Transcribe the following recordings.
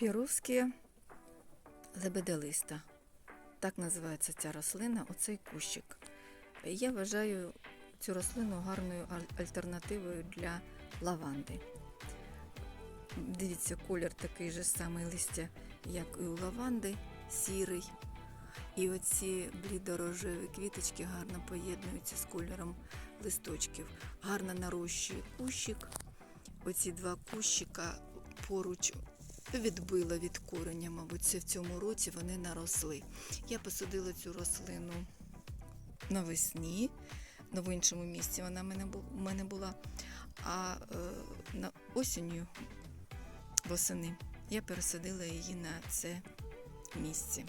Піровські лебедолиста. Так називається ця рослина, оцей кущик. Я вважаю цю рослину гарною альтернативою для лаванди. Дивіться, колір такий же самий листя, як і у лаванди, сірий. І оці блідорожеві квіточки гарно поєднуються з кольором листочків. Гарно нарощує кущик. Оці два кущика поруч відбила від кореня, мабуть, це в цьому році вони наросли. Я посадила цю рослину навесні, на в іншому місці вона в мене була. А е, на осінню восени я пересадила її на це місце.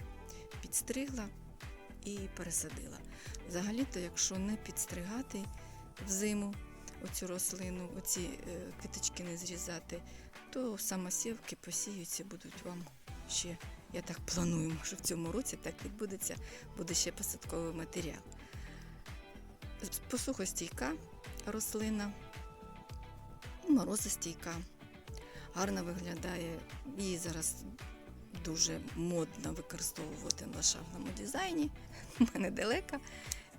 Підстригла і пересадила. Взагалі-то, якщо не підстригати взиму оцю рослину, оці е, квіточки не зрізати, то самосівки посіються, будуть вам ще, я так планую, що в цьому році так відбудеться, буде ще посадковий матеріал. Посухостійка рослина, морозостійка, гарно виглядає. Її зараз дуже модно використовувати в ландшафтному дизайні. У мене далеко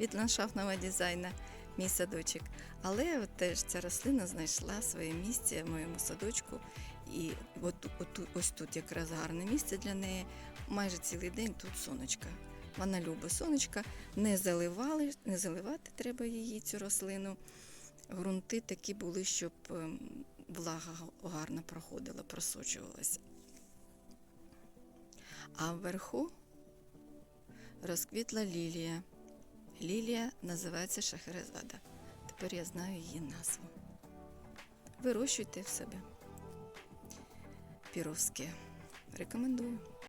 від ландшафтного дизайну мій садочок. Але теж ця рослина знайшла своє місце в моєму садочку. І от, от, ось тут якраз гарне місце для неї. Майже цілий день тут сонечка. Вона любить сонечка, не заливали, не заливати треба її, цю рослину. Грунти такі були, щоб ем, влага гарно проходила, просочувалася. А вверху розквітла лілія. Лілія називається шахерезада. Тепер я знаю її назву. Вирощуйте в себе. Піровське. Рекомендую.